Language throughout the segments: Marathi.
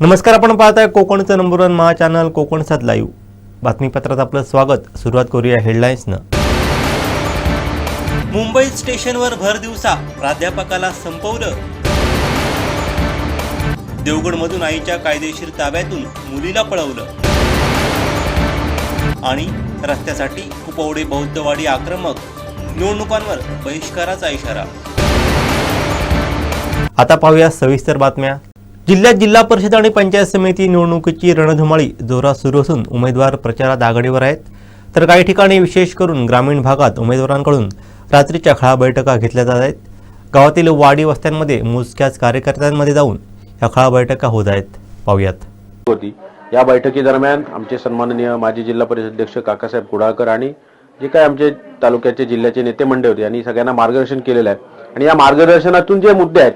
नमस्कार आपण पाहताय कोकणचं number one Maha channel Konkan सात लाईव्ह बातमीपत्रात आपलं स्वागत. सुरुवात करूया हेडलाईन्सनं मुंबई स्टेशनवर भर दिवसा प्राध्यापकाला संपवलं. देवगडमधून आईच्या कायदेशीर ताब्यातून मुलीला पळवलं. आणि रस्त्यासाठी कुपवडे बौद्धवाडी आक्रमक निवडणुकांवर बहिष्काराचा इशारा. आता पाहूया सविस्तर बातम्या. जिल्ह्यात जिल्हा परिषद आणि पंचायत समिती निवडणुकीची रणधुमाळी जोरात सुरू असून उमेदवार प्रचारात आघाडीवर आहेत. तर काही ठिकाणी विशेष करून ग्रामीण भागात उमेदवारांकडून रात्रीच्या खळा बैठका घेतल्या जात आहेत. गावातील वाडी वस्त्यांमध्ये मोजक्याच कार्यकर्त्यांमध्ये जाऊन या खळा बैठका होत आहेत. पाहूयात. होती. या बैठकीदरम्यान आमचे सन्माननीय माजी जिल्हा परिषद अध्यक्ष काकासाहेब कुडाळकर आणि जे काय आमचे तालुक्याचे जिल्ह्याचे नेते मंडळ होते यांनी सगळ्यांना मार्गदर्शन केलेलं आहे. आणि या मार्गदर्शनातून जे मुद्दे आहेत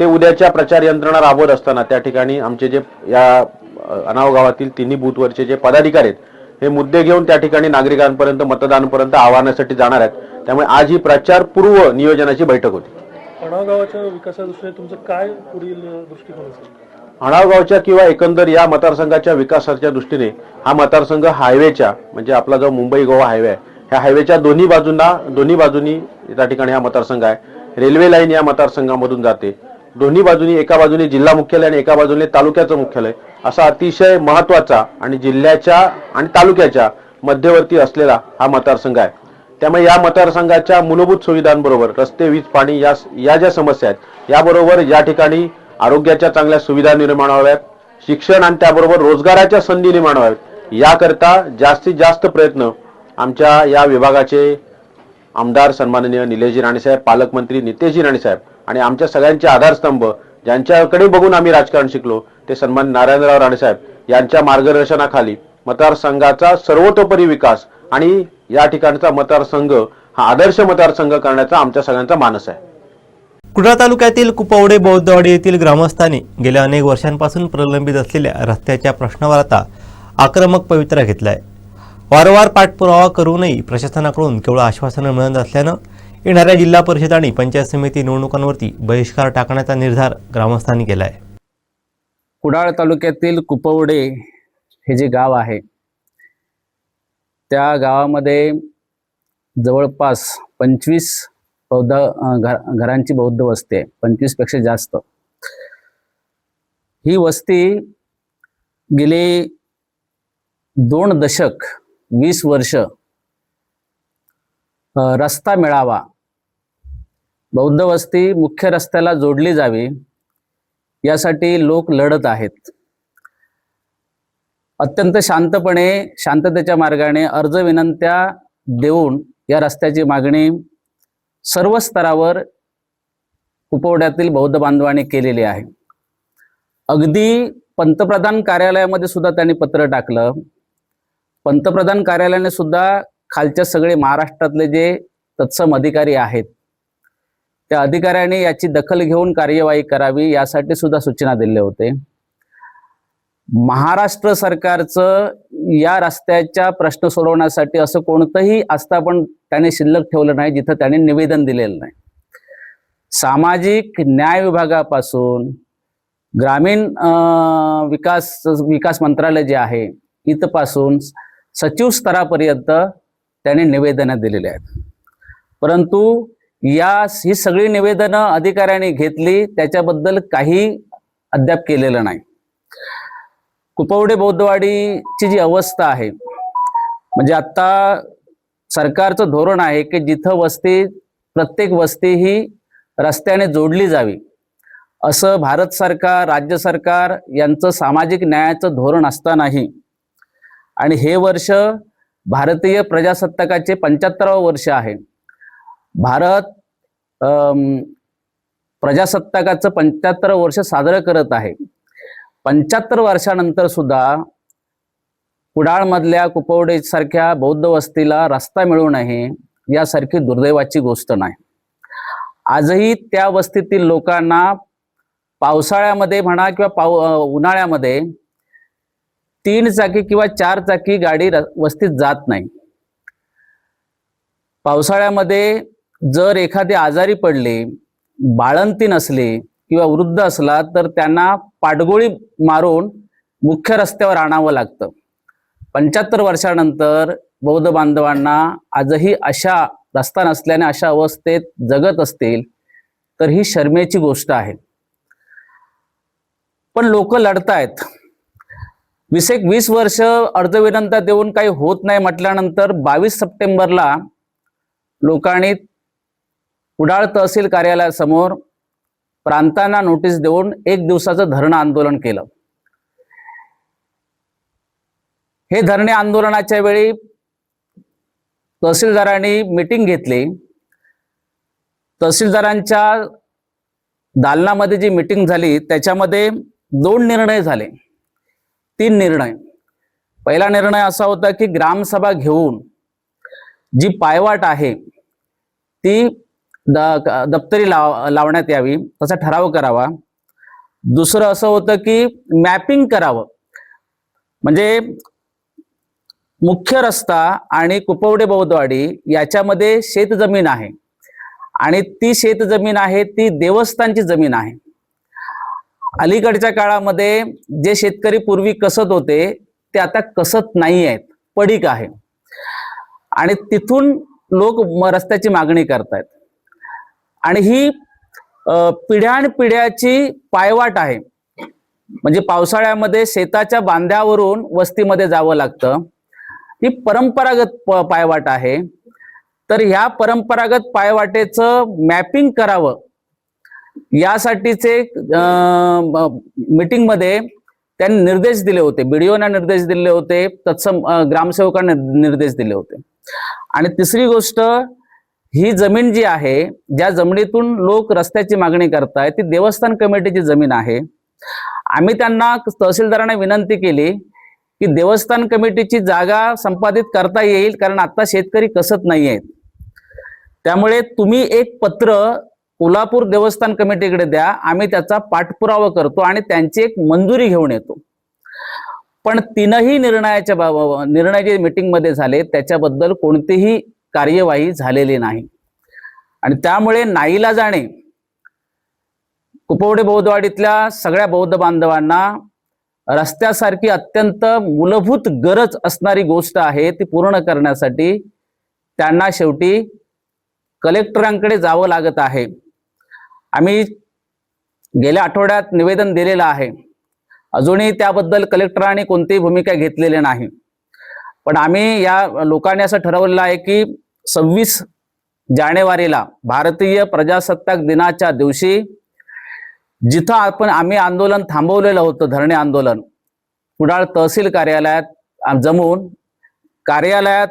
ते उद्याच्या प्रचार यंत्रणा राबवत असताना त्या ठिकाणी आमचे जे या अनाव गावातील तिन्ही बूथवरचे जे पदाधिकारी आहेत हे मुद्दे घेऊन त्या ठिकाणी नागरिकांपर्यंत मतदानापर्यंत आव्हानासाठी जाणार आहेत. त्यामुळे आज ही प्रचार पूर्व नियोजनाची बैठक होती. अणाव गावाच्या विकासा दृष्टीने तुमचं काय पुढील दृष्टिकोन असेल? आणाव गावच्या किंवा एकंदर या मतदारसंघाच्या विकासाच्या दृष्टीने हा मतदारसंघ हायवेच्या म्हणजे आपला जो मुंबई गोवा हायवे आहे ह्या हायवेच्या दोन्ही बाजूंना दोन्ही बाजूनी त्या ठिकाणी हा मतदारसंघ आहे. रेल्वे लाईन या मतदारसंघामधून जाते. दोन्ही बाजूनी एका बाजूने जिल्हा मुख्यालय आणि एका बाजूने तालुक्याचं मुख्यालय असा अतिशय महत्त्वाचा आणि जिल्ह्याच्या आणि तालुक्याच्या मध्यवर्ती असलेला हा मतदारसंघ आहे. त्यामुळे या मतदारसंघाच्या मूलभूत सुविधांबरोबर रस्ते वीज पाणी या या ज्या समस्या आहेत याबरोबर या ठिकाणी आरोग्याच्या चांगल्या सुविधा निर्माण व्हाव्यात शिक्षण आणि त्याबरोबर रोजगाराच्या संधी निर्माण व्हाव्यात याकरता जास्तीत जास्त प्रयत्न आमच्या या विभागाचे आमदार सन्माननीय निलेशजी राणेसाहेब पालकमंत्री नितेशजी राणेसाहेब आणि आमच्या सगळ्यांचे आधारस्तंभ ज्यांच्याकडे बघून आम्ही राजकारण शिकलो ते सन्मान नारायणराव राणेसाहेब यांच्या मार्गदर्शनाखाली मतदारसंघाचा सर्वतोपरी विकास आणि या ठिकाणचा मतदारसंघ हा आदर्श मतदारसंघ करण्याचा आमच्या सगळ्यांचा मानस आहे. कुडाळ तालुक्यातील कुपवडे बौद्धवाडी येथील ग्रामस्थांनी गेल्या अनेक वर्षांपासून प्रलंबित असलेल्या रस्त्याच्या प्रश्नावर आता आक्रमक पवित्रा घेतलाय. वारंवार पाठपुरावा करूनही प्रशासनाकडून केवळ आश्वासनं मिळत असल्यानं येणाऱ्या जिल्हा परिषद आणि पंचायत समिती निवडणुकांवरती बहिष्कार टाकण्याचा निर्धार ग्रामस्थांनी केला आहे कुडाळ तालुक्यातील कुपवडे हे जे गाव आहे त्या गावामध्ये जवळपास पंचवीस बौद्ध घर घरांची बौद्ध वस्ती आहे पंचवीसपेक्षा जास्त. ही वस्ती गेली दोन दशक वीस वर्ष रस्ता मिळावा. बौद्ध वस्ती मुख्य रस्त्याला जोडली जावी यासाठी लोक लढत आहेत. अत्यंत शांतपणे शांततेच्या मार्गाने अर्ज विनंत्या देऊन या रस्त्याची मागणी सर्व स्तरावर उपवड्यातील बौद्ध बांधवांनी केलेली आहे. अगदी पंतप्रधान कार्यालयामध्ये सुद्धा त्यांनी पत्र टाकलं. पंतप्रधान कार्यालयाने सुद्धा खालच्या सगळे महाराष्ट्रातले जे तत्सम अधिकारी आहेत त्या अधिकाऱ्यांनी याची दखल घेऊन कार्यवाही करावी यासाठी सुद्धा सूचना दिले होते. महाराष्ट्र सरकारचं या रस्त्याच्या प्रश्न सोडवण्यासाठी असं कोणतंही आस्थापन त्याने शिल्लक ठेवलं नाही जिथं त्याने निवेदन दिलेलं नाही. सामाजिक न्याय विभागापासून ग्रामीण अं, विकास विकास मंत्रालय जे आहे इथपासून सचिव स्तरापर्यंत त्याने निवेदनं दिलेली आहेत. परंतु या ही सगळी निवेदनं अधिकाऱ्यांनी घेतली त्याच्याबद्दल काही अद्याप केलेलं नाही. कुपवडे बौद्धवाडीची जी अवस्था आहे म्हणजे आत्ता सरकारचं धोरण आहे की जिथं वस्ती प्रत्येक वस्ती ही रस्त्याने जोडली जावी असं भारत सरकार राज्य सरकार यांचं सामाजिक न्यायाचं धोरण असतानाही आणि हे वर्ष भारतीय प्रजासत्ताकाचे पंच्याहत्तरावं वर्ष आहे. भारत प्रजासत्ताकाचं पंच्याहत्तर वर्ष साजरं करत आहे. पंच्याहत्तर वर्षानंतर सुद्धा कुडाळमधल्या कुपवडेसारख्या बौद्ध वस्तीला रस्ता मिळू नये यासारखी दुर्दैवाची गोष्ट नाही. आजही त्या वस्तीतील लोकांना पावसाळ्यामध्ये म्हणा किंवा पाव उन्हाळ्यामध्ये तीन चाकी किंवा चार चाकी गाडी वस्तीत जात नाही. पावसाळ्यामध्ये जर एखादे आजारी पडले बाळंती नसली किंवा वृद्ध असला तर त्यांना पाठगोळी मारून मुख्य रस्त्यावर आणावं लागतं. पंच्याहत्तर वर्षानंतर बौद्ध बांधवांना आजही अशा रस्ता नसल्याने अशा अवस्थेत जगत असतील तर ही शर्मेची गोष्ट आहे. पण लोक लढतायत. वीस एक वीस वर्ष अर्जविनंत्या देऊन काही होत नाही म्हटल्यानंतर बावीस सप्टेंबरला लोकांनी उडाळ तहसील कार्यालयासमोर प्रांतांना नोटीस देऊन एक दिवसाचं धरणं आंदोलन केलं. हे धरणे आंदोलनाच्या वेळी तहसीलदारांनी मिटिंग घेतली. तहसीलदारांच्या दालनामध्ये जी मिटिंग झाली त्याच्यामध्ये दोन निर्णय झाले. तीन निर्णय. पहिला निर्णय असा होता की ग्रामसभा घेऊन जी पायवाट आहे ती द- दप्तरी लाव लावण्यात यावी तसा ठराव करावा. दुसरं असं होतं की मॅपिंग करावं. म्हणजे मुख्य रस्ता आणि कुपवडे बौद्धवाडी याच्यामध्ये शेतजमीन आहे. आणि ती शेतजमीन आहे ती देवस्थानची जमीन आहे. अलीकडच्या काळामध्ये जे शेतकरी पूर्वी कसत होते ते आता कसत नाही आहेत. पडीक आहे. आणि तिथून लोक रस्त्याची मागणी करतायत. आणि ही पिढ्यानपिढ्याची पायवाट आहे. म्हणजे पावसाळ्यामध्ये शेताच्या बांध्यावरून वस्तीमध्ये जावं लागतं. ही परंपरागत प- पायवाट आहे. तर ह्या परंपरागत पायवाटेचं मॅपिंग करावं. यासाठीचे मीटिंगमध्ये त्यांनी निर्देश दिले होते. बीडीओना निर्देश दिले होते. तत्सम ग्रामसेवकांना निर्देश दिले होते. आणि तिसरी गोष्ट ही जमीन जी आहे ज्या जमिनीतून लोक रस्त्याची मागणी करतायत ती देवस्थान कमिटीची जमीन आहे. आम्ही त्यांना तहसीलदारांना विनंती केली की देवस्थान कमिटीची जागा संपादित करता येईल कारण आता शेतकरी कसत नाही आहेत त्यामुळे तुम्ही एक पत्र कोल्हापूर देवस्थान कमिटीकडे द्या आम्ही त्याचा पाठपुरावा करतो आणि त्यांची एक मंजुरी घेऊन येतो. पण तीनही निर्णयाच्या बाबा निर्णय जे मिटिंगमध्ये झाले त्याच्याबद्दल कोणतीही कार्यवाही झालेली नाही. आणि त्यामुळे नाईला जाणे कुपवडे बौद्धवाडीतल्या सगळ्या बौद्ध बांधवांना रस्त्यासारखी अत्यंत मूलभूत गरज असणारी गोष्ट आहे ती पूर्ण करण्यासाठी त्यांना शेवटी कलेक्टरांकडे जावं लागत आहे. आम्ही गेल्या आठवड्यात निवेदन दिलेलं आहे. अजूनही त्याबद्दल कलेक्टरांनी कोणतीही भूमिका घेतलेली नाही. पण आम्ही या लोकांनी असं ठरवलेलं आहे की सव्वीस जानेवारीला भारतीय प्रजासत्ताक दिनाच्या दिवशी जिथं आपण आम्ही आंदोलन थांबवलेलं होतं धरणे आंदोलन कुडाळ तहसील कार्यालयात जमून कार्यालयात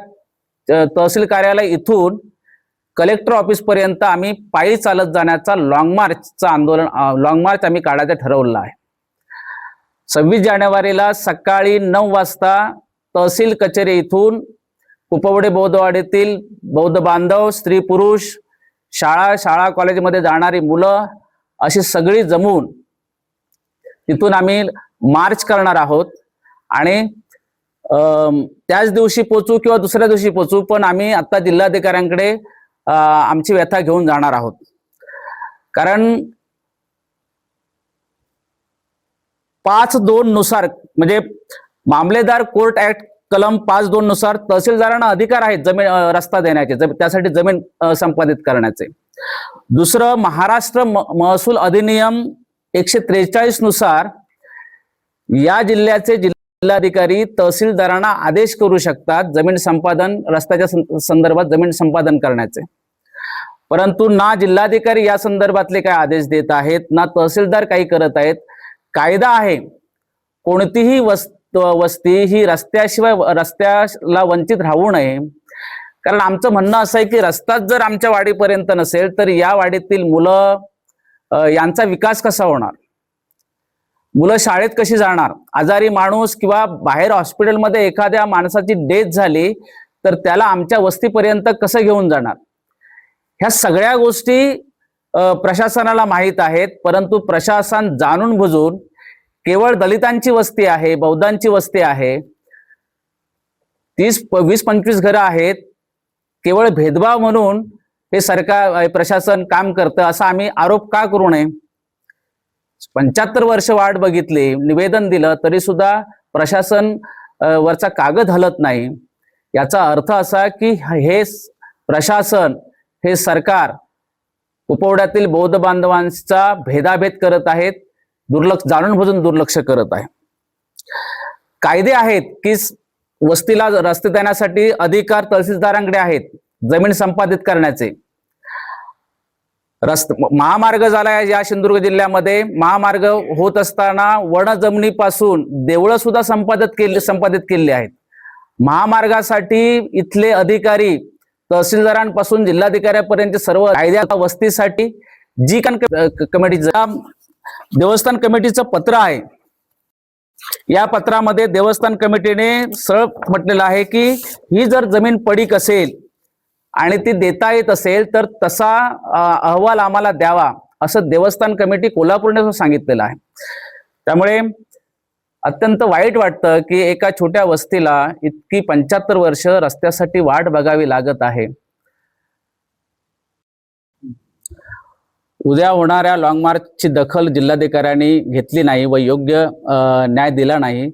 तहसील कार्यालय इथून कलेक्टर ऑफिसपर्यंत आम्ही पायी चालत जाण्याचा लॉंग मार्चचं आंदोलन लॉंग मार्च आम्ही काढायचं ठरवलं आहे. सव्वीस जानेवारीला सकाळी नऊ वाजता तहसील कचेरी इथून कुपवडे बौद्धवाडीतील बौद्ध बांधव स्त्री पुरुष शाळा शाळा कॉलेजमध्ये जाणारी मुलं अशी सगळी जमून तिथून आम्ही मार्च करणार आहोत. आणि त्याच दिवशी पोचू किंवा दुसऱ्या दिवशी पोचू पण आम्ही आता जिल्हाधिकाऱ्यांकडे आमची व्यथा घेऊन जाणार आहोत. कारण पाच दोन नुसार म्हणजे मामलेदार कोर्ट ऍक्ट कलम पाच दोन नुसार तहसीलदारांना अधिकार आहेत जमीन रस्ता देण्याचे त्यासाठी जमीन संपादित करण्याचे. दुसरं महाराष्ट्र म- महसूल अधिनियम एकशे त्रेचाळीसनुसार या जिल्ह्याचे जिल्हाधिकारी तहसीलदारांना आदेश करू शकतात जमीन संपादन रस्त्याच्या संदर्भात जमीन संपादन करण्याचे. परंतु ना जिल्हाधिकारी या संदर्भातले काय आदेश देत आहेत ना तहसीलदार काही करत आहेत. कायदा आहे कोणतीही वस्त वस्ती ही रस्त्याशिवाय रस्त्याला वंचित राहू नये. कारण आमचं म्हणणं असं आहे की रस्ताच जर आमच्या वाडीपर्यंत नसेल तर या वाडीतील मुलं यांचा विकास कसा होणार? मुलं शाळेत कशी जाणार? आजारी माणूस किंवा बाहेर हॉस्पिटलमध्ये एखाद्या माणसाची डेथ झाली तर त्याला आमच्या वस्तीपर्यंत कसं घेऊन जाणार? ह्या सगळ्या गोष्टी प्रशासनाला माहीत आहेत. परंतु प्रशासन जाणून बुजून केवळ दलितांची वस्ती आहे बौद्धांची वस्ती आहे. तीस प- वीस पंचवीस घरं आहेत. केवळ भेदभाव म्हणून हे सरकार प्रशासन काम करतं असा आम्ही आरोप का करू नये? पंच्याहत्तर वर्ष वाट बघितली निवेदन दिलं तरी सुद्धा प्रशासन वरचा कागद हलत नाही. याचा अर्थ असा की हे प्रशासन हे सरकार उपवड्यातील बौद्ध बांधवांचा भेदाभेद करत आहेत दुर्लक्ष जाणून बुजून दुर्लक्ष करत आहे. कायदे आहेत की वस्तीला रस्ते देण्यासाठी अधिकार तहसीलदारांकडे आहेत जमीन संपादित करण्याचे. रस्त महामार्ग झाला आहे या सिंधुदुर्ग जिल्ह्यामध्ये महामार्ग होत असताना वण जमिनीपासून देवळं सुद्धा संपादित केले संपादित केली आहेत. महामार्गासाठी इथले अधिकारी तहसीलदारांपासून जिल्हाधिकाऱ्यापर्यंत सर्व कायद्या वस्तीसाठी जी कान कमिटी देवस्थान कमिटीचं पत्र आहे. या पत्रामध्ये देवस्थान कमिटीने सरळ म्हटलेलं आहे की ही जर जमीन पडीक असेल आणि ती देता येत असेल तर तसा अहवाल आम्हाला द्यावा असं देवस्थान कमिटी कोल्हापूरने सांगितलेलं आहे. त्यामुळे अत्यंत वाईट वाटतं की एका छोट्या वस्तीला इतकी पंच्याहत्तर वर्ष रस्त्यासाठी वाट बघावी लागत आहे. उद्या होणाऱ्या लॉंग मार्चची दखल जिल्हाधिकाऱ्यांनी घेतली नाही व योग्य न्याय दिला नाही.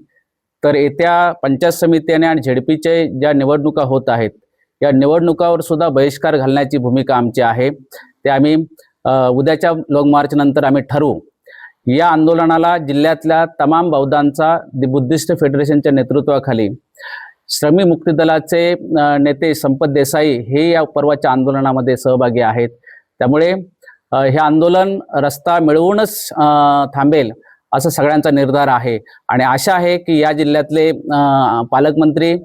तर येत्या पंचायत समितीने आणि झेडपीचे ज्या निवडणुका होत आहेत या निवडणुकावर सुद्धा बहिष्कार घालण्याची भूमिका आमची आहे. ते आम्ही उद्याच्या लॉंग मार्च नंतर आम्ही ठरवू. या आंदोलनाला जिल्ह्यातल्या तमाम बौद्धांचा दि बुद्धिस्ट फेडरेशनच्या नेतृत्वाखाली श्रमी मुक्ती दलाचे नेते संपत देसाई हे या पर्वाच्या आंदोलनामध्ये सहभागी आहेत. त्यामुळे हे आंदोलन रस्ता मिळवूनच थांबेल असं सगळ्यांचा निर्धार आहे. आणि आशा आहे की या जिल्ह्यातले पालकमंत्री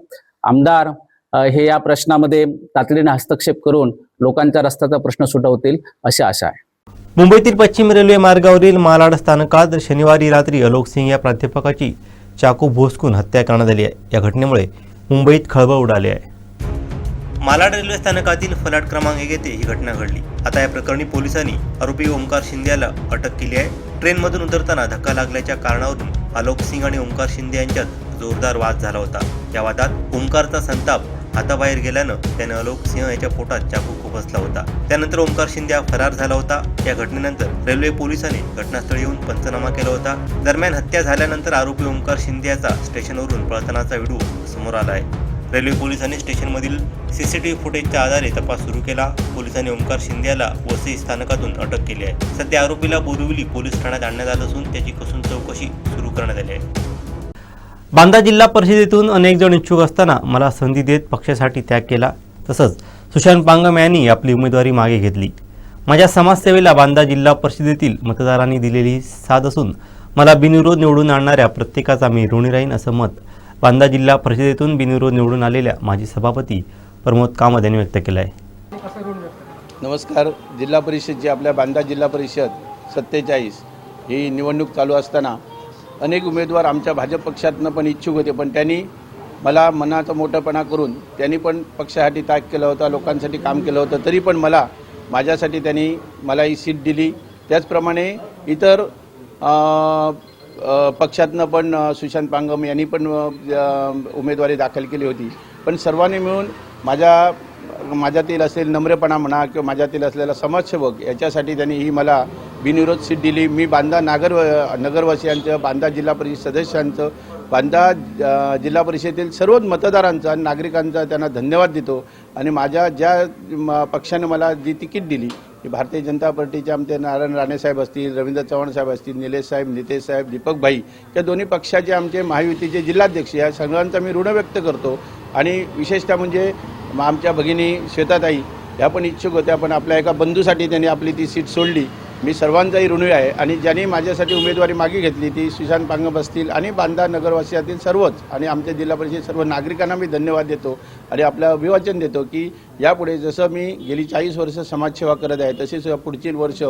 आमदार हे या प्रश्नामध्ये तातडीने हस्तक्षेप करून लोकांच्या रस्त्याचा प्रश्न सुटवतील अशी आशा आहे. मुंबईतील पश्चिम रेल्वे मार्गावरील मालाड स्थानकात शनिवारी रात्री अलोक सिंग या प्राध्यापकाची चाकू भोसकून हत्या करण्यात आली आहे. या घटनेमुळे मुंबईत खळबळ उडाली आहे. मालाड रेल्वे स्थानकातील फलाट क्रमांक एक येथे ही घटना घडली. आता या प्रकरणी पोलिसांनी आरोपी ओंकार शिंदे याला अटक केली आहे. ट्रेनमधून उतरताना धक्का लागल्याच्या कारणावरून आलोक सिंग आणि ओंकार शिंदे यांच्यात जोरदार वाद झाला होता. या वादात ओंकारचा संताप हाताबाहेर गेल्यानं त्याने अलोक सिंह याच्या पोटात चाकू खुपसला होता. त्यानंतर ओंकार शिंदे हा फरार झाला होता. या घटनेनंतर रेल्वे पोलिसांनी घटनास्थळी येऊन पंचनामा केला होता. दरम्यान हत्या झाल्यानंतर आरोपी ओंकार शिंदे याचा स्टेशनवरून पळतानाचा व्हिडिओ समोर आला आहे. रेल्वे पोलिसांनी स्टेशनमधील सीसीटीव्ही फुटेजच्या आधारे तपास सुरू केला. पोलिसांनी ओंकार शिंदे याला वसई स्थानकातून अटक केली आहे. सध्या आरोपीला बोरिवली पोलीस ठाण्यात आणण्यात आलं असून त्याची कसून चौकशी सुरू करण्यात आली आहे. बांदा जिल्हा परिषदेतून अनेक जण इच्छुक असताना मला संधी देत पक्षासाठी त्याग केला. तसंच सुशांत पांगम यांनी आपली उमेदवारी मागे घेतली. माझ्या समाजसेवेला बांदा जिल्हा परिषदेतील मतदारांनी दिलेली साथ असून मला बिनविरोध निवडून आणणाऱ्या प्रत्येकाचा मी ऋणी राहीन असं मत बांदा जिल्हा परिषदेतून बिनविरोध निवडून आलेल्या माजी सभापती प्रमोद कामत यांनी व्यक्त केलं आहे नमस्कार. जिल्हा परिषदची आपल्या बांदा जिल्हा परिषद सत्तेचाळीस ही निवडणूक चालू असताना अनेक उमेदवार आमच्या भाजप पक्षातनं पण इच्छुक होते पण त्यांनी मला मनाचा मोठेपणा करून त्यांनी पण पक्षासाठी त्याग केला होता लोकांसाठी काम केलं होतं तरी पण मला माझ्यासाठी त्यांनी मला ही सीट दिली. त्याचप्रमाणे इतर पक्षातनं पण सुशांत पांगम यांनी पण उमेदवारी दाखल केली होती. पण सर्वांनी मिळून माझ्या माझ्यातील असेल नम्रपणा म्हणा किंवा माझ्यातील असलेला समाजसेवक याच्यासाठी त्यांनी ही मला बिनविरोध सीट दिली. मी बांदा नागर नगरवासियांचं बांदा जिल्हा परिषद सदस्यांचं बांदा जिल्हा परिषदेतील सर्व मतदारांचा आणि नागरिकांचा त्यांना धन्यवाद देतो. आणि माझ्या ज्या म, पक्षाने मला जी तिकीट दिली की भारतीय जनता पार्टीचे आमचे नारायण राणेसाहेब असतील रवींद्र चव्हाण साहेब असतील निलेश साहेब नितेश साहेब दीपक भाई या दोन्ही पक्षाचे आमचे महायुतीचे जिल्हाध्यक्ष या सगळ्यांचा मी ऋण व्यक्त करतो. आणि विशेषतः म्हणजे म- आमच्या भगिनी श्वेताताई ह्या पण इच्छुक होत्या पण आपल्या एका बंधूसाठी त्यांनी आपली ती सीट सोडली. मी सर्वांचाही ऋणी आहे आणि ज्यांनी माझ्यासाठी उमेदवारी मागे घेतली ती सुशांत पांगम असतील आणि बांदा नगरवासियातील सर्वच आणि आमच्या जिल्हा परिषद सर्व नागरिकांना मी धन्यवाद देतो आणि आपल्या अभिवाचन देतो की यापुढे जसं मी गेली चाळीस वर्ष समाजसेवा करत आहे तसेच पुढची वर्ष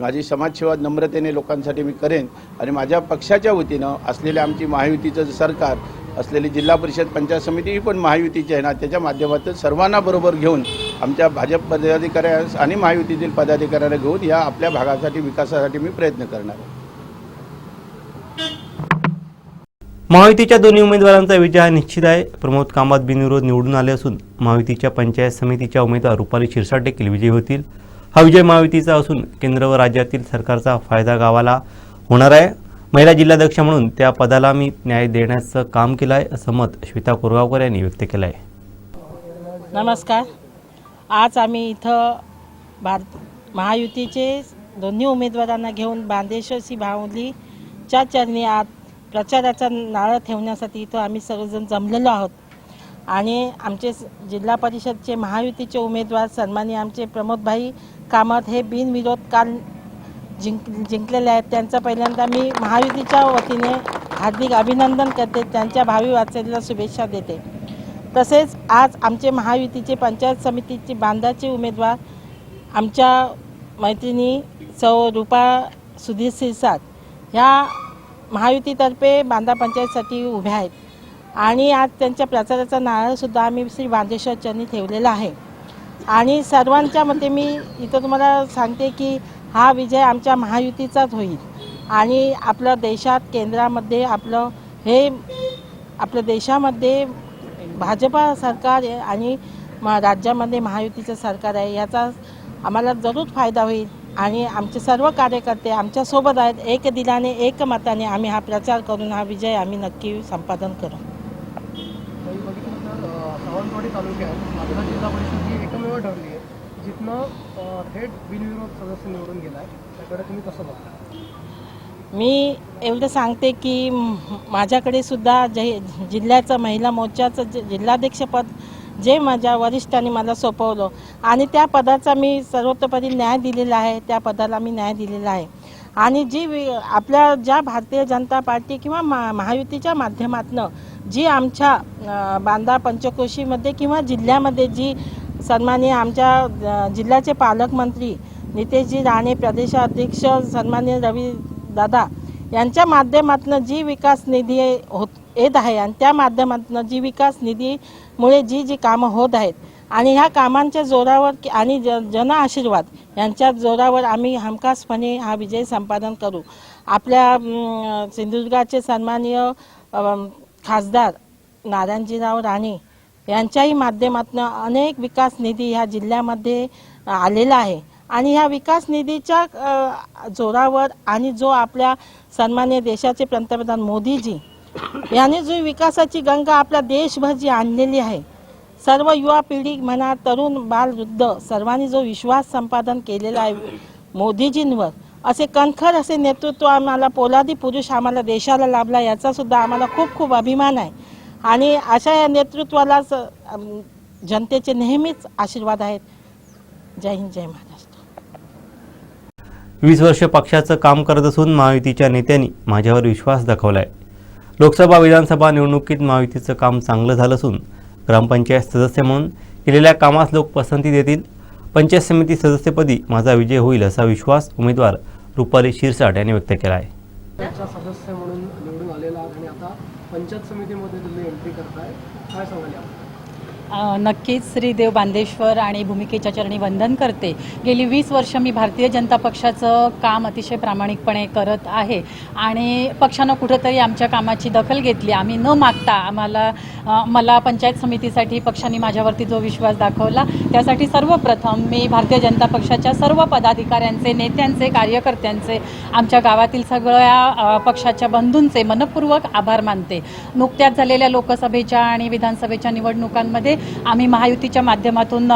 माझी समाजसेवा नम्रतेने लोकांसाठी मी करेन आणि माझ्या पक्षाच्या वतीनं असलेल्या आमची महायुतीचं सरकार असलेली जिल्हा परिषद पंचायत समिती ही पण महायुतीची आहे ना त्याच्या माध्यमातून सर्वांना बरोबर घेऊन आमच्या भाजप पदाधिकाऱ्यांस आणि महायुतीतील पदाधिकाऱ्यांना घेऊन या आपल्या भागासाठी विकासासाठी मी प्रयत्न करणार आहे. महायुतीच्या दोन्ही उमेदवारांचा विजय हा निश्चित आहे. प्रमोद कामत बिनविरोध निवडून आले असून महायुतीच्या पंचायत समितीच्या उमेदवार रुपाली शिरसाट देखील विजयी होतील. हा विजय महायुतीचा असून केंद्र व राज्यातील सरकारचा फायदा गावाला होणार आहे. महिला जिल्हाध्यक्ष म्हणून त्या पदाला मी न्याय देण्याचं काम केलं आहे असं मत श्वेता कोरगावकर यांनी व्यक्त केलं आहे नमस्कार. आज आम्ही इथं भारत महायुतीचे दोन्ही उमेदवारांना घेऊन बांदेश्वरची भावलीच्या चरणी आत प्रचाराचा नारळ ठेवण्यासाठी इथं आम्ही सर्वजण जमलेलो आहोत. आणि आमचे जिल्हा परिषदचे महायुतीचे उमेदवार सन्मानी आमचे प्रमोदभाई कामत हे बिनविरोध काल जिंक जिंकलेले आहेत. त्यांचं पहिल्यांदा मी महायुतीच्या वतीने हार्दिक अभिनंदन करते. त्यांच्या भावी वाचलेल्या शुभेच्छा देते. तसेच आज आमचे महायुतीचे पंचायत समितीचे बांधाचे उमेदवार आमच्या मैत्रिणी सौ रूपा सुधीर सिरसाट ह्या महायुतीतर्फे बांधा पंचायतसाठी उभ्या आहेत. आणि आज त्यांच्या प्रचाराचा नारळसुद्धा आम्ही श्री बांधेश्वर चरणी ठेवलेला आहे. आणि सर्वांच्या मते मी इथं तुम्हाला सांगते की हा विजय आमच्या महायुतीचाच होईल. आणि आपलं देशात केंद्रामध्ये आपलं हे आपल्या देशामध्ये भाजपा सरकार आहे आणि म राज्यामध्ये महायुतीचं सरकार आहे याचा आम्हाला जरूर फायदा होईल. आणि आमचे सर्व कार्यकर्ते आमच्यासोबत आहेत. एक दिलाने एक मताने आम्ही हा प्रचार करून हा विजय आम्ही नक्की संपादन करू. सावंतवाडी तालुक्यात माझा जिल्हा परिषद ही एकमेव ठरली आहे जिथनं थेट बिनविरोध सदस्य निवडून गेला आहे त्याकडे तुम्ही कसं बघता? मी एवढं सांगते की माझ्याकडे सुद्धा जे जिल्ह्याचं महिला मोर्चाचं जे जिल्हाध्यक्षपद जे माझ्या वरिष्ठांनी मला सोपवलं आणि त्या पदाचा मी सर्वतोपरी न्याय दिलेला आहे त्या पदाला मी न्याय दिलेला आहे. आणि जी वि- आपल्या ज्या भारतीय जनता पार्टी किंवा मा महायुतीच्या माध्यमातनं जी आमच्या बांदा पंचकोशीमध्ये किंवा जिल्ह्यामध्ये जी सन्माननीय आमच्या जिल्ह्याचे पालकमंत्री नितेशजी राणे प्रदेशाध्यक्ष सन्माननीय रवी दादा यांच्या माध्यमातून जी विकास निधी होत येत आहे आणि त्या माध्यमातून जी विकास निधीमुळे जी जी कामं होत आहेत आणि ह्या कामांच्या जोरावर की- आणि ज जन आशीर्वाद यांच्या जोरावर आम्ही हमखासपणे हा विजय संपादन करू. आपल्या सिंधुदुर्गाचे सन्माननीय खासदार नारायणजीराव राणे यांच्याही माध्यमातून अनेक विकास निधी ह्या जिल्ह्यामध्ये आलेला आहे. आणि ह्या विकास निधीच्या जोरावर आणि जो आपल्या सन्मान्य देशाचे पंतप्रधान मोदीजी यांनी जो विकासाची गंगा आपल्या देशभर जी आणलेली आहे सर्व युवा पिढी म्हणा तरुण बाल वृद्ध सर्वांनी जो विश्वास संपादन केलेला आहे मोदीजींवर असे कणखर असे नेतृत्व आम्हाला पोलादी पुरुष आम्हाला देशाला लाभला याचा सुद्धा आम्हाला खूप खूप अभिमान आहे. आणि अशा या नेतृत्वाला जनतेचे नेहमीच आशीर्वाद आहेत. जय हिंद जय महाराज वीस वर्ष पक्षाचं काम करत असून महायुतीच्या नेत्यांनी माझ्यावर विश्वास दाखवला आहे लोकसभा विधानसभा निवडणुकीत महायुतीचं काम चांगलं झालं असून ग्रामपंचायत सदस्य म्हणून केलेल्या कामास लोक पसंती देतील. पंचायत समिती सदस्यपदी माझा विजय होईल असा विश्वास उमेदवार रुपाली शिरसाट यांनी व्यक्त केला आहे सदस्य म्हणून निवडून आलेला आणि आता पंचायत समितीमध्ये तुम्ही एंट्री करताय. काय सांगाल नक्कीच श्री देव बांदेश्वर आणि भूमिकेच्या चरणी वंदन करते. गेली वीस वर्ष मी भारतीय जनता पक्षाचं काम अतिशय प्रामाणिकपणे करत आहे. आणि पक्षानं कुठंतरी आमच्या कामाची दखल घेतली. आम्ही न मागता आम्हाला मला पंचायत समितीसाठी पक्षाने माझ्यावरती जो विश्वास दाखवला त्यासाठी सर्वप्रथम मी भारतीय जनता पक्षाच्या सर्व पदाधिकाऱ्यांचे नेत्यांचे कार्यकर्त्यांचे आमच्या गावातील सगळ्या पक्षाच्या बंधूंचे मनपूर्वक आभार मानते. नुकत्याच झालेल्या लोकसभेच्या आणि विधानसभेच्या निवडणुकांमध्ये आम्ही महायुतीच्या माध्यमातून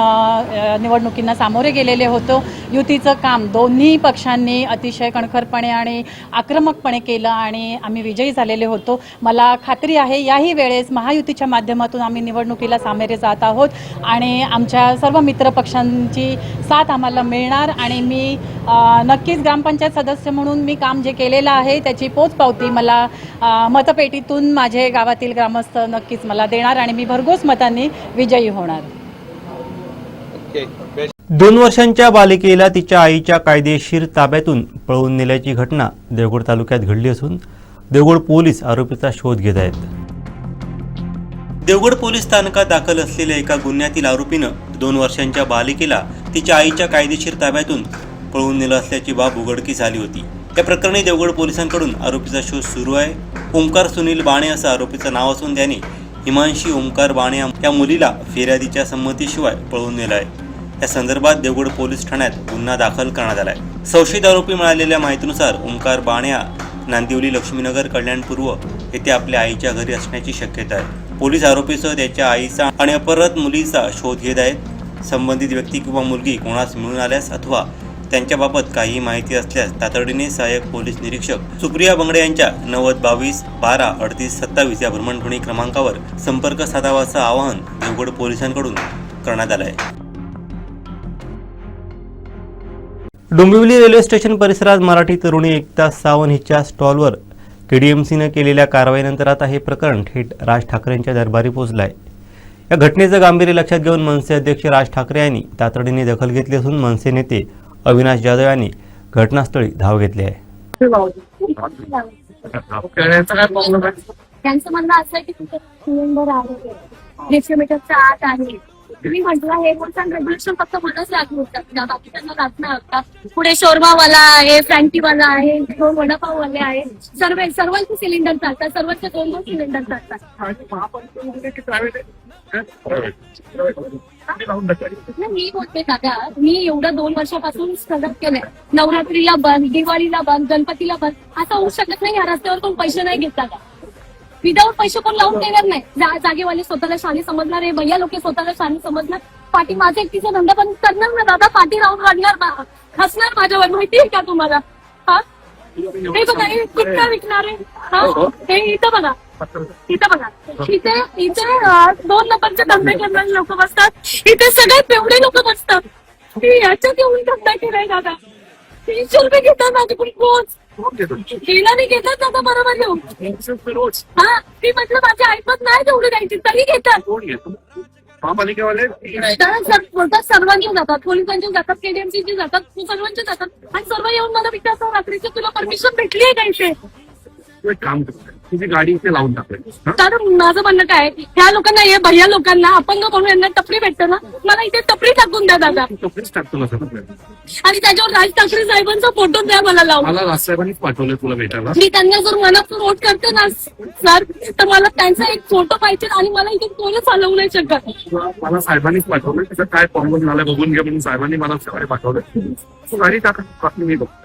निवडणुकींना सामोरे गेलेले होतो. युतीचं काम दोन्ही पक्षांनी अतिशय कणखरपणे आणि आक्रमकपणे केलं आणि आम्ही विजयी झालेले होतो. मला खात्री आहे याही वेळेस महायुतीच्या माध्यमातून आम्ही निवडणुकीला सामोरे जात आहोत आणि आमच्या सर्व मित्र पक्षांची साथ आम्हाला मिळणार आणि मी नक्कीच ग्रामपंचायत सदस्य म्हणून मी काम जे केलेलं आहे त्याची पोचपावती मला मतपेटीतून माझे गावातील ग्रामस्थ नक्कीच मला देणार आणि मी भरघोस मतांनी विजयी होणार. दोन वर्षांच्या बालिकेला तिच्या आईच्या कायदेशीर ताब्यातून पळवून नेल्याची घटना देवगड तालुक्यात घडली असून देवगड पोलीस आरोपीचा शोध घेत आहेत. देवगड पोलीस स्थानकात दाखल असलेल्या एका गुन्ह्यातील आरोपीनं दोन वर्षांच्या बालिकेला तिच्या आईच्या कायदेशीर ताब्यातून पळवून नेलं असल्याची बाब उघडकीस आली होती. या प्रकरणी देवगड पोलिसांकडून आरोपीचा शोध सुरू आहे. ओंकार सुनील बाणे असं आरोपीचं नाव असून त्याने हिमांशी ओंकार बाणे या- मुलीला फिर्यादीच्या संमतीशिवाय पळवून नेलं आहे. या संदर्भात देवगड पोलीस ठाण्यात गुन्हा दाखल करण्यात आलाय. संशयित आरोपी मिळालेल्या माहितीनुसार ओंकार बाण्या नांदिवली लक्ष्मीनगर कल्याणपूर्व येथे आपल्या आईच्या घरी असण्याची शक्यता आहे. पोलीस आरोपीसह त्याच्या आईचा आणि अपरत मुलीचा शोध घेत आहेत. संबंधित व्यक्ती किंवा मुलगी कोणास मिळून आल्यास अथवा त्यांच्याबाबत काही माहिती असल्यास तातडीने सहाय्यक पोलीस निरीक्षक सुप्रिया बंगडे यांच्या नव्वद बावीस बारा अडतीस सत्तावीस या भ्रमणध्वनी क्रमांकावर संपर्क साधावाचं आवाहन देवगड पोलिसांकडून करण्यात आलं आहे डोंबिवली रेल्वे स्टेशन परिसरात मराठी तरुणी एकता सावंत हिच्या स्टॉलवर केडीएमसीनं केलेल्या कारवाईनंतर आता हे प्रकरण थेट राज ठाकरेंच्या दरबारी पोहोचलं आहे या घटनेचं गांभीर्य लक्षात घेऊन मनसे अध्यक्ष राज ठाकरे यांनी तातडीने दखल घेतली असून मनसे नेते अविनाश जाधव यांनी घटनास्थळी धाव घेतली आहे. त्यांचं म्हणणं असं आहे की सिलेंडर आहे. दीडशे मीटरच्या आत आहे. मी म्हटलं हे रूल्स अँड रेग्युलेशन फक्त म्हणूनच लागू होतात बाकी त्यांना लागत नाही पुढे शोरमावाला आहे फ्रँकीवाला आहे दोन वडापाववाले आहे. सर्व सर्वांचे सिलेंडर चालतात सर्वांचे दोन दोन सिलेंडर चालतात. नाही, मी बोलते दादा मी एवढं दोन वर्षापासून सगळं केलंय. नवरात्रीला बंद दिवाळीला बंद गणपतीला बंद. असं होऊ शकत नाही या रस्त्यावर कोण पैसे नाही घेत दादा. विदाऊट पैसे कोण लावून देणार नाही. जा- जागेवाले स्वतःला शाली समजणार आहे भैया लोक स्वतःला शाली समजणार. पाठी माझा एकटीचा धंदा पण करणार ना दादा? पाठी राहून काढणार बा- हसणार माझ्यावर माहितीये का तुम्हाला? हा? हे बघा हे कुठं विकणार आहे? हा? हे इथं बघा. इथं बघा. इथे इथे अं, दोन नंबरचे धंदे करणारे लोक बसतात. इथे सगळे पेवडे लोक बसतात. मी याच्यात येऊन धंदा केलाय दादा? तीनशे रुपये घेतात माझ्याकडून रोज. गेला नाही घेतात दादा बरोबर येऊन हा मी म्हटलं माझी ऐपत नाही तेवढी द्यायची तरी घेतात. महापालिकेवाले जातात. पोलिसांचे जातात केडीएमसी चे जातात सर्वांचे जातात. आणि सर्व येऊन मला विचारतात रात्रीची तुला परमिशन भेटली आहे का इथे? तू काम करतो तुझी गाडी इथे लावून टाकली. तर माझं म्हणणं काय ह्या लोकांना हे भैया लोकांना अपंग म्हणून यांना टपरी भेटतं ना? मला इथे टपरी टाकून द्या दादा. कपडेच टाकतो ना आणि त्याच्यावर राज ठाकरे साहेबांचा फोटो द्या मला लावून. मला राजसाहेबांनीच पाठवलं तुला भेटायला. मी त्यांना जर मनात वोट करते ना सर तर मला त्यांचा एक फोटो पाहिजे आणि मला इथे कोणच हलवू नाही शकत. तुला- मला साहेबांनीच पाठवलं त्याचं काय प्रॉब्लेम झाला बघून घे म्हणून साहेबांनी मला सकाळी पाठवलं तू गाडी टाका बाकी मी बघतो.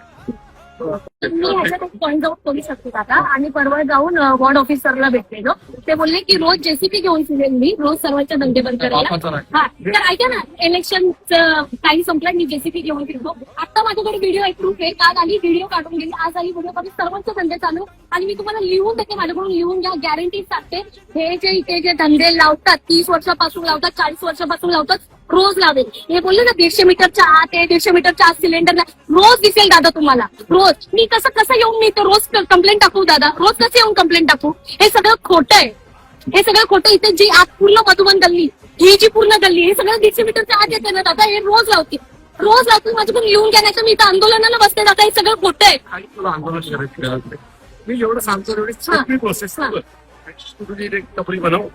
मी ह्याच्यात एक पॉईंट शकते काका आणि परवा जाऊन वॉर्ड ऑफिसरला भेटलेलो. ते बोलले की रोज जेसीपी घेऊन फिरेल मी. रोज सर्वांच्या धंदे बंद करायला. हा. तर ऐका ना इलेक्शन काही संपलं मी जेसीपी घेऊन फिरतो आता माझ्याकडे व्हिडिओ एक प्रूफ आहे. काल आली व्हिडिओ काढून गेली. आज आली व्हिडिओ काढून सर्वांचे धंदे चालू. आणि मी तुम्हाला लिहून देते माझ्याकडून लिहून घ्या. गॅरंटी सांगते. हे जे इथे जे धंदे लावतात तीस वर्षापासून लावतात चाळीस वर्षापासून लावतात रोज लावेल. हे बोलले ना दीडशे मीटरच्या आत आहे दीडशे मीटरच्या आत सिलेंडर रोज दिसेल दादा तुम्हाला. रोज. मी कसं कसं येऊन मी ते रोज कंप्लेंट टाकू दादा. रोज कसं येऊन कंप्लेंट टाकू? हे सगळं खोटं आहे. हे सगळं खोटं इथे जी आत पूर्ण मधुबन गल्ली ही जी पूर्ण गल्ली हे सगळं दीडशे मीटरच्या आत येते ना दादा. हे रोज लावते. रोज लावते. माझ्याकडून लिहून घेण्याचं मी इथं आंदोलनाला बसते दादा. हे सगळं खोटं आहे. मी जेवढं सांगतो. सोपी प्रोसेस तुझी एक टपरी बनव.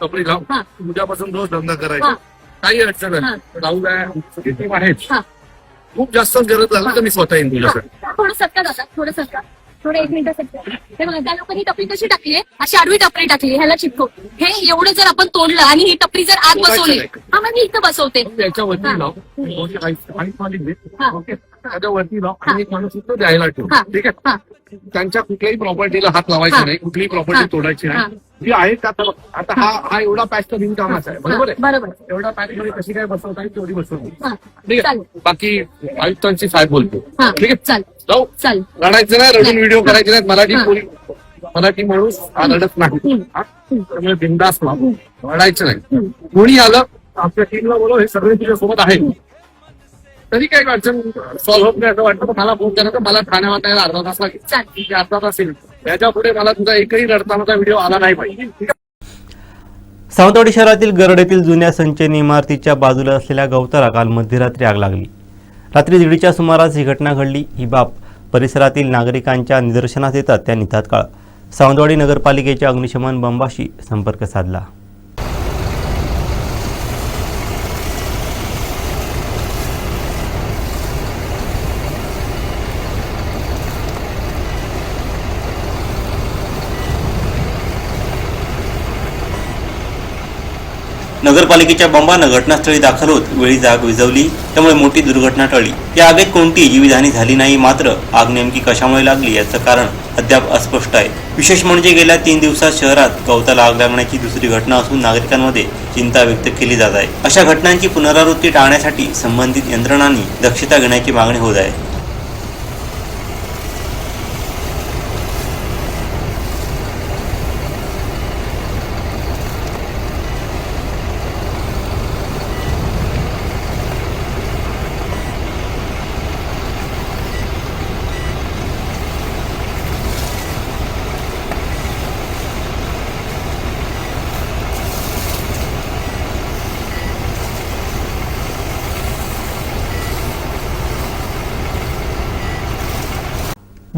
टपरी लाव. उद्यापासून रोज धंदा. करायचा. काही अडचण हा. नाही राहू द्या टीम आहेच खूप जास्त गरज झाली तर मी स्वतः येईन तुझ्याकडे थोडं सत्का दादा थोडं सत्का थोडं एक मिनिट सत्का हे बघा त्या लोकांनी टपरी कशी टाकली आहे? अशी आडवी टपरी टाकली ह्याला चिपको. हे एवढं जर आपण तोडलं आणि ही टपरी जर आत बसवली हा मग मी इथं बसवते. लाव. ओके? त्याच्यावरती लाव आणि एक माणूस द्यायला ठेव. ठीक आहे? त्यांच्या कुठल्याही प्रॉपर्टीला हात लावायचा. नाही कुठलीही प्रॉपर्टी. तोडायची. नाही. जी आहे का आता हा हा. एवढा पॅच तर बिनकामाचा आहे. बरोबर आहे? बरोबर. एवढा पॅच मध्ये कशी काय बसवता येईल तेवढी बसवली हा. ठीक आहे? बाकी आयुक्तांशी साहेब बोलतो. ठीक आहे? जाऊ. रडायचं नाही रडून नाही. व्हिडिओ करायचे नाहीत. मराठी. पोरी मराठी माणूस हा रडत नाही? त्यामुळे बिंदास रडायचं नाही. कोणी आलं आपल्या टीमला बोलव हे सगळे तुझ्या सोबत आहेत तरी काही अडचण सॉल्व्ह होत नाही असं वाटतं मला फोन करा तर मला ठाण्यावर यायला अर्धा तास लागेल. अर्धा तास येईल. त्याच्या पुढे मला तुझा एकही रडतानाचा व्हिडिओ आला नाही पाहिजे. सावंतवाडी शहरातील गरड येथील जुन्या संचयनी इमारतीच्या बाजूला असलेल्या गवताला काल मध्यरात्री आग लागली. रात्री दीडच्या सुमारास ही घटना घडली. ही बाब परिसरातील नागरिकांच्या निदर्शनास येतात त्यांनी तात्काळ सावंतवाडी नगरपालिकेच्या अग्निशमन बंबाशी संपर्क साधला. नगरपालिकेच्या बंबानं घटनास्थळी दाखल होत वेळी जाग विझवली त्यामुळे मोठी दुर्घटना टळली. या आगीत कोणतीही जीवितहानी झाली नाही मात्र आग नेमकी कशामुळे लागली याचं कारण अद्याप अस्पष्ट आहे. विशेष म्हणजे गेल्या तीन दिवसात शहरात गवताला आग लागण्याची दुसरी घटना असून नागरिकांमध्ये चिंता व्यक्त केली जात आहे. अशा घटनांची पुनरावृत्ती टाळण्यासाठी संबंधित यंत्रणांनी दक्षता घेण्याची मागणी होत आहे.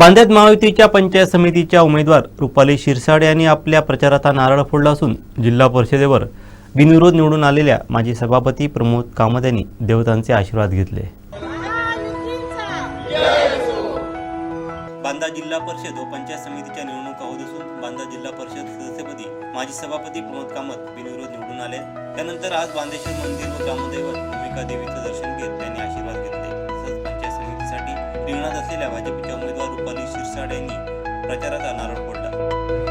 बांद्यात महायुतीच्या पंचायत समितीच्या उमेदवार रुपाली शिरसाड यांनी आपल्या प्रचाराचा नारळ फोडला असून जिल्हा परिषदेवर बिनविरोध निवडून आलेल्या माजी सभापती प्रमोद कामत यांनी देवतांचे आशीर्वाद घेतले. बांदा जिल्हा परिषद व पंचायत समितीच्या निवडणुका होत असून बांदा जिल्हा परिषद सदस्यपदी माजी सभापती प्रमोद कामत बिनविरोध निवडून आले. त्यानंतर आज बांदेश्वर मंदिर व ग्रामदैवत भूमिका देवीचं दर्शन घेत त्यांनी आशीर्वाद घेतले. रिंगणात असलेल्या भाजपच्या उमेदवार रुपाली शिरसाड यांनी प्रचाराचा नारळ फोडला.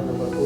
ধন্যবাদ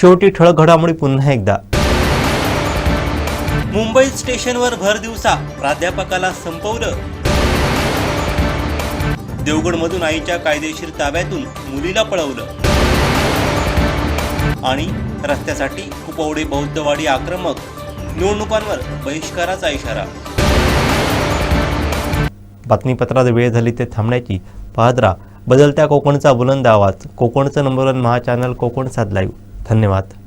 शेवटी ठळक घडामोडी पुन्हा एकदा. मुंबईत स्टेशनवर भर दिवसा प्राध्यापकाला संपवलं. देवगडमधून आईच्या कायदेशीर ताब्यातून मुलीला पळवलं. आणि रस्त्यासाठी कुपवडे बौद्धवाडी आक्रमक निवडणुकांवर बहिष्काराचा इशारा. बातमीपत्रात वेळ झाली ते थांबण्याची. पाहत बदलत्या कोकणचा बुलंद आवाज कोकणचं number one Maha channel Konkan साध लाईव्ह धन्यवाद.